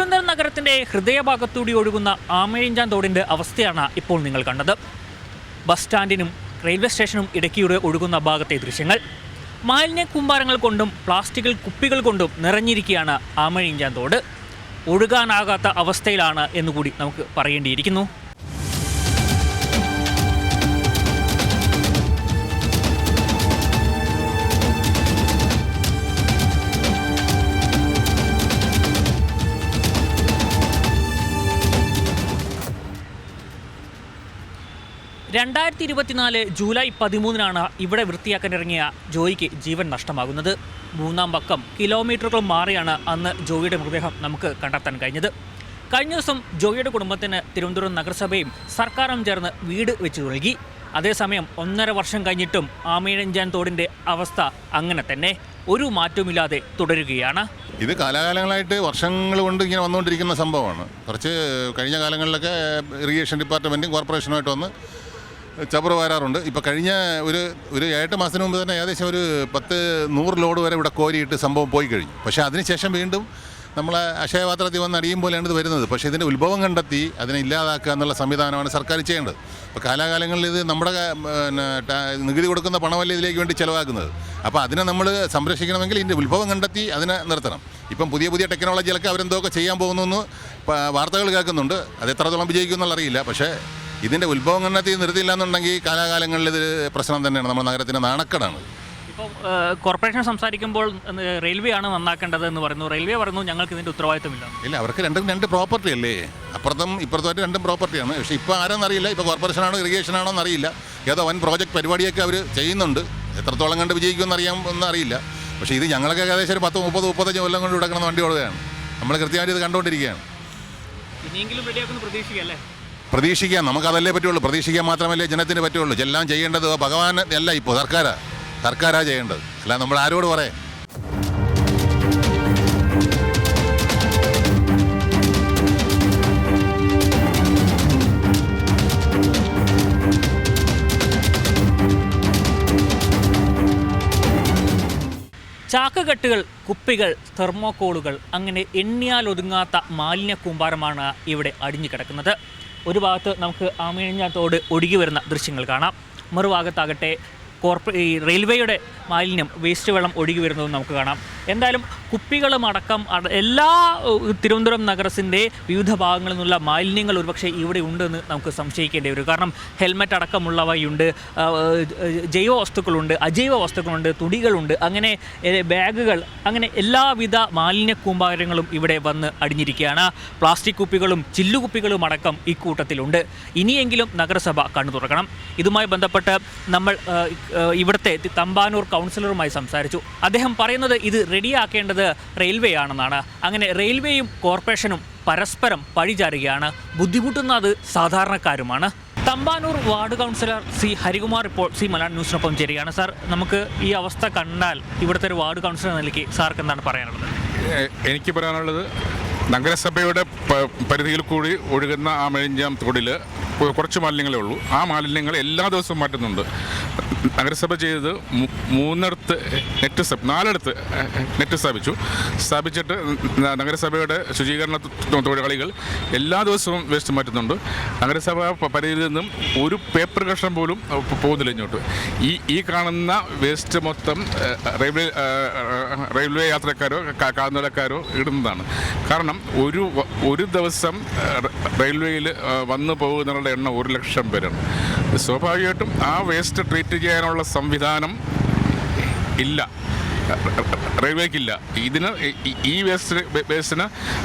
തിരുവനന്തപുരം നഗരത്തിന്റെ ഹൃദയഭാഗത്തൂടി ഒഴുകുന്ന ആമയിഞ്ചാൻ തോടിന്റെ അവസ്ഥയാണ് ഇപ്പോൾ നിങ്ങൾ കണ്ടത്. ബസ് സ്റ്റാൻഡിനും റെയിൽവേ സ്റ്റേഷനും ഇടയ്ക്കൂടെ ഒഴുകുന്ന ഭാഗത്തെ ദൃശ്യങ്ങൾ. മാലിന്യ കുമ്പാരങ്ങൾ കൊണ്ടും പ്ലാസ്റ്റിക്കൽ കുപ്പികൾ കൊണ്ടും നിറഞ്ഞിരിക്കുകയാണ് ആമയിഞ്ചാൻ തോട്. ഒഴുകാനാകാത്ത അവസ്ഥയിലാണ് എന്നുകൂടി നമുക്ക് പറയേണ്ടിയിരിക്കുന്നു. രണ്ടായിരത്തി ഇരുപത്തിനാല് ജൂലൈ പതിമൂന്നിനാണ് ഇവിടെ വൃത്തിയാക്കാൻ ഇറങ്ങിയ ജോയിക്ക് ജീവൻ നഷ്ടമാകുന്നത്. മൂന്നാം പക്കം കിലോമീറ്ററുകൾ മാറിയാണ് അന്ന് ജോയിയുടെ മൃതദേഹം നമുക്ക് കണ്ടെത്താൻ കഴിഞ്ഞത്. കഴിഞ്ഞ ദിവസം ജോയിയുടെ കുടുംബത്തിന് തിരുവനന്തപുരം നഗരസഭയും സർക്കാരും ചേർന്ന് വീട് വെച്ച് നൽകി. അതേസമയം ഒന്നര വർഷം കഴിഞ്ഞിട്ടും ആമയിഴഞ്ചാൻ തോടിന്റെ അവസ്ഥ അങ്ങനെ തന്നെ ഒരു മാറ്റവുമില്ലാതെ തുടരുകയാണ്. ഇത് കാലാകാലങ്ങളായിട്ട് വർഷങ്ങൾ കൊണ്ട് ഇങ്ങനെ വന്നുകൊണ്ടിരിക്കുന്ന സംഭവമാണ്. കുറച്ച് കഴിഞ്ഞ കാലങ്ങളിലൊക്കെ ഇറിഗേഷൻ ഡിപ്പാർട്ട്മെന്റും കോർപ്പറേഷനുമായിട്ട് വന്ന് ചവറ് വാരാറുണ്ട്. ഇപ്പോൾ കഴിഞ്ഞ ഒരു ഒരു എട്ട് മാസത്തിന് മുമ്പ് തന്നെ ഏകദേശം ഒരു പത്ത് നൂറ് ലോഡ് വരെ ഇവിടെ കോരിയിട്ട് സംഭവം പോയി കഴിഞ്ഞു. പക്ഷേ അതിനുശേഷം വീണ്ടും നമ്മൾ അക്ഷയപാത്രത്തിൽ വന്ന് അടിയും പോലെയാണ് ഇത് വരുന്നത്. പക്ഷേ ഇതിന്റെ ഉത്ഭവം കണ്ടെത്തി അതിനെ ഇല്ലാതാക്കുക എന്നുള്ള സംവിധാനമാണ് സർക്കാർ ചെയ്യേണ്ടത്. അപ്പോൾ കാലാകാലങ്ങളിൽ ഇത് നമ്മുടെ നികുതി കൊടുക്കുന്ന പണമല്ല ഇതിലേക്ക് വേണ്ടി ചിലവാക്കുന്നത്. അപ്പോൾ അതിനെ നമ്മൾ സംരക്ഷിക്കണമെങ്കിൽ ഇതിന്റെ ഉത്ഭവം കണ്ടെത്തി അതിനെ നിർത്തണം. ഇപ്പം പുതിയ പുതിയ ടെക്നോളജികളൊക്കെ അവരെന്തൊക്കെ ചെയ്യാൻ പോകുന്നു എന്ന് വാർത്തകൾ കേൾക്കുന്നുണ്ട്. അത് എത്രത്തോളം വിജയിക്കുമെന്നുള്ള അറിയില്ല. പക്ഷേ ഇതിന്റെ ഉത്ഭവം കണ്ടെത്തി നിർത്തിയില്ല എന്നുണ്ടെങ്കിൽ കാലാകാലങ്ങളിൽ ഇത് പ്രശ്നം തന്നെയാണ്. നമ്മുടെ നഗരത്തിന്റെ നാണക്കടാണ്. ഇപ്പോൾ കോർപ്പറേഷൻ സംസാരിക്കുമ്പോൾ റെയിൽവേ ആണ് നന്നാക്കേണ്ടത് എന്ന് പറയുന്നു. റെയിൽവേ പറയുന്നു ഞങ്ങൾക്ക് ഇതിന്റെ ഉത്തരവാദിത്തമില്ല ഇല്ല അവർക്ക് രണ്ടും രണ്ട് പ്രോപ്പർട്ടി അല്ലേ? അപ്പുറത്തും ഇപ്പുറത്തുമായിട്ട് രണ്ടും പ്രോപ്പർട്ടിയാണ് പക്ഷേ ഇപ്പോൾ ആരെന്നറിയില്ല ഇപ്പോൾ കോർപ്പറേഷനാണോ ഇറിഗേഷനാണോ എന്നറിയില്ല ഏതോ വൻ പ്രോജക്റ്റ് പരിപാടിയൊക്കെ അവർ ചെയ്യുന്നുണ്ട്. എത്രത്തോളം കണ്ട് വിജയിക്കുമെന്ന് ഒന്നും അറിയില്ല. പക്ഷേ ഇത് ഞങ്ങളൊക്കെ ഏകദേശം ഒരു പത്ത് മുപ്പത് മുപ്പത്തഞ്ച് കൊല്ലം കൊണ്ട് കിടക്കുന്ന വണ്ടി ഓടുകയാണ്. നമ്മൾ കൃത്യമായിട്ട് ഇത് കണ്ടുകൊണ്ടിരിക്കുകയാണ്. ഇനിയെങ്കിലും റെഡിയാക്കുന്നു പ്രതീക്ഷിക്കല്ലേ പ്രതീക്ഷിക്കാം. നമുക്കതല്ലേ പറ്റുള്ളൂ. പ്രതീക്ഷിക്കാൻ മാത്രമല്ലേ ജനത്തിന് പറ്റുള്ളൂ. എല്ലാം ചെയ്യേണ്ടത് ഭഗവാൻ അല്ല ഇപ്പോൾ സർക്കാരാ. സർക്കാരാ ചെയ്യേണ്ടത്. അല്ല നമ്മൾ ആരോട് പറയാം? ചാക്കുകെട്ടുകൾ കുപ്പികൾ തെർമോക്കോളുകൾ അങ്ങനെ എണ്ണിയാൽ ഒതുങ്ങാത്ത മാലിന്യ കൂമ്പാരമാണ് ഇവിടെ അടിഞ്ഞു കിടക്കുന്നത്. ഒരു ഭാഗത്ത് നമുക്ക് ആമിഴിഞ്ഞത്തോട് ഒഴുകി വരുന്ന ദൃശ്യങ്ങൾ കാണാം. മറുഭാഗത്താകട്ടെ കോർപ്പ ഈ റെയിൽവേയുടെ മാലിന്യം വേസ്റ്റ് വെള്ളം ഒഴുകി വരുന്നതും നമുക്ക് കാണാം. എന്തായാലും കുപ്പികളും അടക്കം എല്ലാ തിരുവനന്തപുരം നഗരത്തിന്റെ വിവിധ ഭാഗങ്ങളിൽ നിന്നുള്ള മാലിന്യങ്ങൾ ഒരുപക്ഷെ ഇവിടെ ഉണ്ടെന്ന് നമുക്ക് സംശയിക്കേണ്ടി വരും. കാരണം ഹെൽമെറ്റ് അടക്കമുള്ളവയുണ്ട് ജൈവ വസ്തുക്കളുണ്ട് അജൈവ വസ്തുക്കളുണ്ട് തുടികളുണ്ട് അങ്ങനെ ബാഗുകൾ അങ്ങനെ എല്ലാവിധ മാലിന്യ കൂമ്പാരങ്ങളും ഇവിടെ വന്ന് അടിഞ്ഞിരിക്കുകയാണ്. പ്ലാസ്റ്റിക് കുപ്പികളും ചില്ലുകുപ്പികളും അടക്കം ഇക്കൂട്ടത്തിലുണ്ട്. ഇനിയെങ്കിലും നഗരസഭ കണ്ണു തുറക്കണം. ഇതുമായി ബന്ധപ്പെട്ട് നമ്മൾ ഇവിടുത്തെ തമ്പാനൂർ കൗൺസിലറുമായി സംസാരിച്ചു. അദ്ദേഹം പറയുന്നത് ഇത് റെഡിയാക്കേണ്ടത് റെയിൽവേ ആണെന്നാണ് അങ്ങനെ റെയിൽവേയും കോർപ്പറേഷനും പരസ്പരം പഴിചാരുകയാണ്. ബുദ്ധിമുട്ടുന്നത് സാധാരണക്കാരുമാണ്. Thampanoor ward councillor C Harikumar ഇപ്പോൾ സി മലയാളം ന്യൂസിനൊപ്പം ചേരുകയാണ്. സാർ നമുക്ക് ഈ അവസ്ഥ കണ്ടാൽ ഇവിടുത്തെ ഒരു വാർഡ് കൗൺസിലർ നിലയ്ക്ക് സാർക്ക് എന്താണ് പറയാനുള്ളത്? എനിക്ക് പറയാനുള്ളത് നഗരസഭയുടെ പരിധിയിൽ കൂടി ഒഴുകുന്ന ആ മെഴിഞ്ചാം തോടിൽ കുറച്ച് മാലിന്യങ്ങളേ ഉള്ളൂ. ആ മാലിന്യങ്ങൾ എല്ലാ ദിവസവും മാറ്റുന്നുണ്ട്. നഗരസഭ ചെയ്തത് മൂന്നിടത്ത് നെറ്റ് സ്ഥാപി നാലിടത്ത് നെറ്റ് സ്ഥാപിച്ചു. സ്ഥാപിച്ചിട്ട് നഗരസഭയുടെ ശുചീകരണ തൊഴിലാളികൾ എല്ലാ ദിവസവും വേസ്റ്റ് മാറ്റുന്നുണ്ട്. നഗരസഭ പരിധിയിൽ നിന്നും ഒരു പേപ്പർ കഷ്ണം പോലും പോകുന്നില്ല ഇങ്ങോട്ട്. ഈ ഈ കാണുന്ന വേസ്റ്റ് മൊത്തം റെയിൽവേ റെയിൽവേ യാത്രക്കാരോ കാൽനടക്കാരോ ഇടുന്നതാണ്. കാരണം ഒരു ഒരു ദിവസം റെയിൽവേയിൽ വന്നു പോകുന്നവരുടെ എണ്ണം ഒരു ലക്ഷം പേരാണ്. സ്വാഭാവികമായിട്ടും ആ വേസ്റ്റ് ട്രീറ്റ് ചെയ്യാനുള്ള സംവിധാനം ഇല്ല. റെയിൽവേക്കില്ല. ഇതിന് ഈ- വേസ്റ്റ് വേസ്റ്റിന്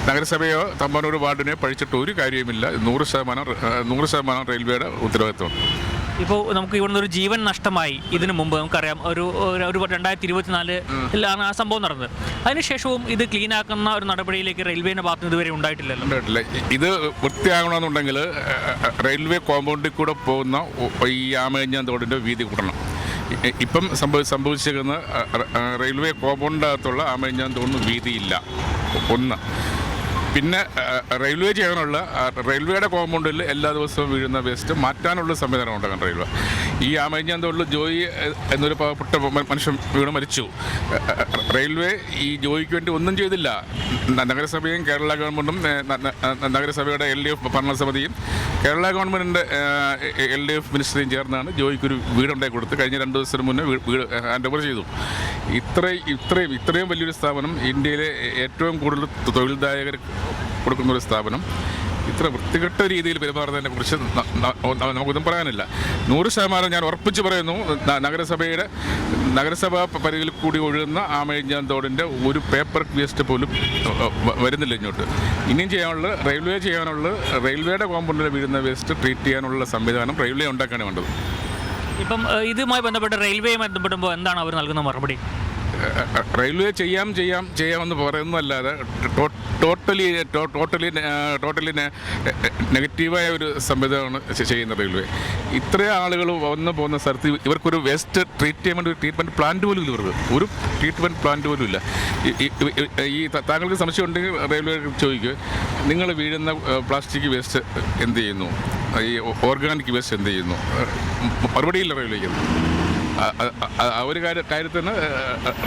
നഗരസഭയോ തമ്പാനൂർ വാർഡിനെ പഴിച്ചിട്ട് ഒരു കാര്യവുമില്ല. നൂറ് ശതമാനം നൂറ് ശതമാനം റെയിൽവേയുടെ ഉത്തരവാദിത്വമാണ് ഇപ്പോൾ നമുക്ക് ഇവിടുന്ന് ഒരു ജീവൻ നഷ്ടമായി ഇതിനു മുമ്പ് നമുക്കറിയാം. ഒരു ഒരു- രണ്ടായിരത്തി ഇരുപത്തിനാലിലാണ് ആ സംഭവം നടന്നത്. അതിനുശേഷവും ഇത് ക്ലീൻ ആക്കുന്ന ഒരു നടപടിയിലേക്ക് റെയിൽവേയുടെ ഭാഗത്ത് ഇതുവരെ ഉണ്ടായിട്ടില്ലല്ലോ. ഉണ്ടായിട്ടില്ല. ഇത് വൃത്തിയാകണമെന്നുണ്ടെങ്കിൽ റെയിൽവേ കോമ്പൗണ്ടിൽ കൂടെ പോകുന്ന ഈ ആമയഞ്ഞാൻ തോടിന്റെ വീതി കൂട്ടണം. ഇപ്പം സംഭവി സംഭവിച്ചിരിക്കുന്ന റെയിൽവേ കോമ്പൗണ്ടിനകത്തുള്ള ആമയഞ്ഞാൻ തോടിന് വീതിയില്ല. ഒന്ന്. പിന്നെ റെയിൽവേ ചെയ്യാനുള്ള റെയിൽവേയുടെ കോമ്പൗണ്ടിൽ എല്ലാ ദിവസവും വീഴുന്ന വേസ്റ്റ് മാറ്റാനുള്ള സംവിധാനം ഉണ്ടാക്കാൻ റെയിൽവേ. ഈ ആമഞ്ഞാന്തോളിൽ ജോയി എന്നൊരു പാവപ്പെട്ട മനുഷ്യൻ വീണ് മരിച്ചു. റെയിൽവേ ഈ ജോയിക്ക് വേണ്ടി ഒന്നും ചെയ്തില്ല. നഗരസഭയും കേരള ഗവൺമെന്റും നഗരസഭയുടെ എൽ ഡി എഫ് ഭരണസമിതിയും കേരള ഗവൺമെന്റിന്റെ എൽ ഡി എഫ് മിനിസ്റ്ററിയും ചേർന്നാണ് ജോയിക്കൊരു വീടുണ്ടാക്കി കൊടുത്ത് കഴിഞ്ഞ രണ്ട് ദിവസത്തിന് മുന്നേ വീട് ഹാൻഡ് ഓവർ ചെയ്തു. ഇത്രയും ഇത്രയും ഇത്രയും വലിയൊരു സ്ഥാപനം ഇന്ത്യയിലെ ഏറ്റവും കൂടുതൽ തൊഴിൽദായകർ കൊടുക്കുന്ന ഒരു സ്ഥാപനം ഇത്ര വൃത്തികെട്ട രീതിയിൽ പെരുമാറുന്നതിനെ കുറിച്ച് നമുക്കൊന്നും പറയാനില്ല. നൂറ് ശതമാനം ഞാൻ ഉറപ്പിച്ച് പറയുന്നു നഗരസഭയുടെ നഗരസഭാ പരിധിയിൽ കൂടി ഒഴുകുന്ന ആമയിഞ്ഞാൻ തോടിന്റെ ഒരു പേപ്പർ വേസ്റ്റ് പോലും വരുന്നില്ല ഇങ്ങോട്ട്. ഇനിയും ചെയ്യാനുള്ള റെയിൽവേ ചെയ്യാനുള്ള റെയിൽവേയുടെ കോമ്പൗണ്ടിൽ വീഴുന്ന വേസ്റ്റ് ട്രീറ്റ് ചെയ്യാനുള്ള സംവിധാനം റെയിൽവേ ഉണ്ടാക്കാണ് വേണ്ടത്. ഇപ്പം ഇതുമായി ബന്ധപ്പെട്ട് റെയിൽവേയുമായി ബന്ധപ്പെടുമ്പോൾ എന്താണ് അവർ നൽകുന്ന മറുപടി? റെയിൽവേ ചെയ്യാം ചെയ്യാം ചെയ്യാമെന്ന് പറയുന്നതല്ലാതെ ടോട്ടലി ടോട്ടലി ടോട്ടലി നെഗറ്റീവായ ഒരു സംവിധാനമാണ് ചെയ്യുന്നത് ചെയ്യുന്ന റെയിൽവേ. ഇത്രയും ആളുകൾ വന്നു പോകുന്ന സ്ഥലത്ത് ഇവർക്കൊരു വേസ്റ്റ് ട്രീറ്റ്മെന്റ് ട്രീറ്റ്മെന്റ് പ്ലാന്റ് പോലും ഇല്ല ഇവർക്ക്. ഒരു ട്രീറ്റ്മെന്റ് പ്ലാന്റ് പോലും ഇല്ല. ഈ- താങ്കൾക്ക് സംശയം ഉണ്ടെങ്കിൽ റെയിൽവേ ചോദിക്കുക നിങ്ങൾ വീഴുന്ന പ്ലാസ്റ്റിക് വേസ്റ്റ് എന്ത് ചെയ്യുന്നു? ഈ ഓർഗാനിക് വേസ്റ്റ് എന്ത് ചെയ്യുന്നു? മറുപടിയില്ല റെയിൽവേക്ക്. ആ- ഒരു കാര്യ കാര്യത്തിന്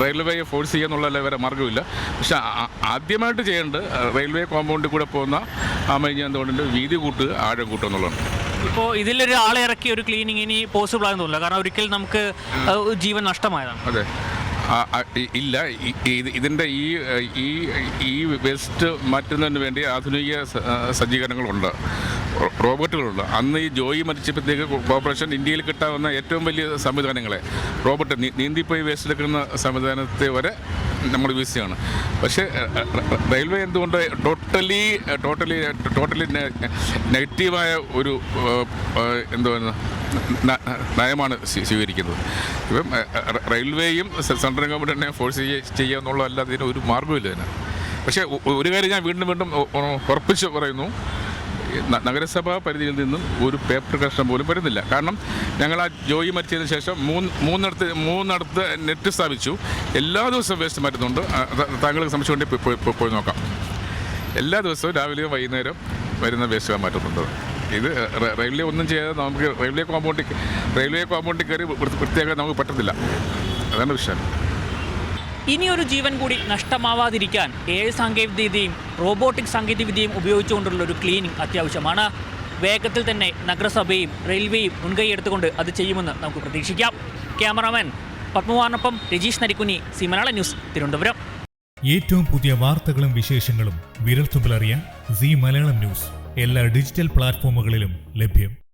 റെയിൽവേയെ ഫോഴ്സ് ചെയ്യാന്നുള്ള വരെ മാർഗമില്ല. പക്ഷെ ആദ്യമായിട്ട് ചെയ്യേണ്ടത് റെയിൽവേ കോമ്പൗണ്ടിൽ കൂടെ പോകുന്ന ആമയിഞ്ഞാന്തോടിന്റെ വീതി കൂട്ടുക ആഴം കൂട്ടുക എന്നുള്ളതാണ്. ഇപ്പോൾ ഇതിലൊരു ആളെ ഇറക്കി ഒരു ക്ലീനിങ് ഇനി പോസിബിൾ ആണെന്ന് തോന്നില്ല കാരണം ഒരിക്കൽ നമുക്ക് ജീവൻ നഷ്ടമായതാണ്. അതെ. ഇല്ല. ഇതിന്റെ ഈ ഈ ഈ വേസ്റ്റ് മാറ്റുന്നതിന് വേണ്ടി ആധുനിക സജ്ജീകരണങ്ങളുണ്ട്. റോ- റോബോട്ടുകളുണ്ട് അന്ന് ഈ ജോയി മരിച്ചപ്പോഴത്തേക്ക് കോർപ്പറേഷൻ ഇന്ത്യയിൽ കിട്ടാവുന്ന ഏറ്റവും വലിയ സംവിധാനങ്ങളെ റോബോട്ട് നീന്തിപ്പോയി വേസ്റ്റ് എടുക്കുന്ന സംവിധാനത്തെ വരെ നമ്മൾ യൂസ് പക്ഷേ റെയിൽവേ എന്തുകൊണ്ട് ടോട്ടലി ടോട്ടലി ടോട്ടലി നെഗറ്റീവായ ഒരു എന്തുവാ ന- നയമാണ് സ്വീ- സ്വീകരിക്കുന്നത്. ഇപ്പം റെയിൽവേയും സെൻട്രൽ സെൻട്രൽ ഗവൺമെന്റിനെ ഫോഴ്സ് ചെയ്യുക എന്നുള്ളതല്ലാതെ ഇതിന് ഒരു മാർഗമില്ല ഇതിന്. പക്ഷേ ഒരു കാര്യം ഞാൻ വീണ്ടും വീണ്ടും ഉറപ്പിച്ച് പറയുന്നു. നഗരസഭാ പരിധിയിൽ നിന്നും ഒരു പേപ്പർ കഷ്ണം പോലും വരുന്നില്ല. കാരണം ഞങ്ങൾ ആ ജോയി മരിച്ചതിന് ശേഷം മൂന്ന് മൂന്നിടത്ത് മൂന്നിടത്ത് നെറ്റ് സ്ഥാപിച്ചു. എല്ലാ ദിവസവും വേസ്റ്റ് മാറ്റുന്നുണ്ട്. താങ്കൾക്ക് സംശയം പോയി- നോക്കാം. എല്ലാ ദിവസവും രാവിലെയും വൈകുന്നേരം വരുന്ന വേസ്റ്റ് മാറ്റുന്നുണ്ട്. ഇത് റെയിൽവേ ഒന്നും ചെയ്യാതെ നമുക്ക് റെയിൽവേ കോമ്പൗണ്ടിൽ റെയിൽവേ കോമ്പൗണ്ടിൽ കയറി പ്രത്യേകം നമുക്ക് പറ്റത്തില്ല. അതാണ് വിഷയം. ഇനിയൊരു ജീവൻ കൂടി നഷ്ടമാവാതിരിക്കാൻ ഏഴ് സാങ്കേതികവിദ്യയും റോബോട്ടിക് സാങ്കേതികവിദ്യയും ഉപയോഗിച്ചുകൊണ്ടുള്ള ഒരു ക്ലീനിങ് അത്യാവശ്യമാണ്. വേഗത്തിൽ തന്നെ നഗരസഭയും റെയിൽവേയും മുൻകൈ എടുത്തുകൊണ്ട് അത് ചെയ്യുമെന്ന് നമുക്ക് പ്രതീക്ഷിക്കാം. ക്യാമറാമാൻ പത്മവാറിനൊപ്പം രജീഷ് നരിക്കുനി സിമലാള ന്യൂസ് തിരുവനന്തപുരം. ഏറ്റവും പുതിയ വാർത്തകളും വിശേഷങ്ങളും വിരൽത്തുമ്പിലറിയാൻ സി മലയാളം ന്യൂസ്. എല്ലാ ഡിജിറ്റൽ പ്ലാറ്റ്ഫോമുകളിലും ലഭ്യം.